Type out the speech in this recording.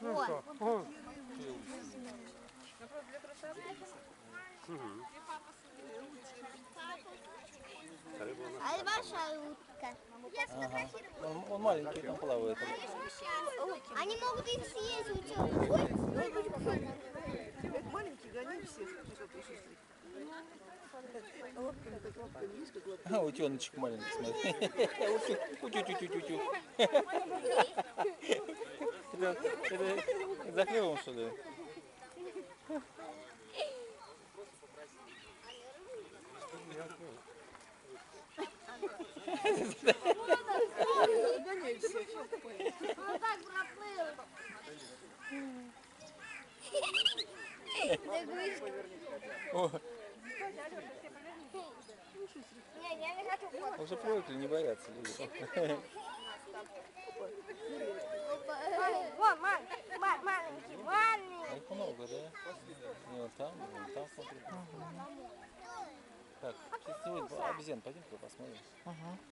Ну что? О, А это ваша утка. Он, он маленький, там плавает. Они могут их съесть. Как маленький, гони всех. Ну, как А, утеночек маленький, смотри. Утю-тю-тю-тю-тю. За хлебом, что ли? О, Не, я не хочу кофе. Уже привыкли, не боятся люди. Вон, ман, ман, маленький, А маленький. их много, да? И вон там, и вон там смотри. Так, сейчас сегодня обезьян, пойдем посмотрим.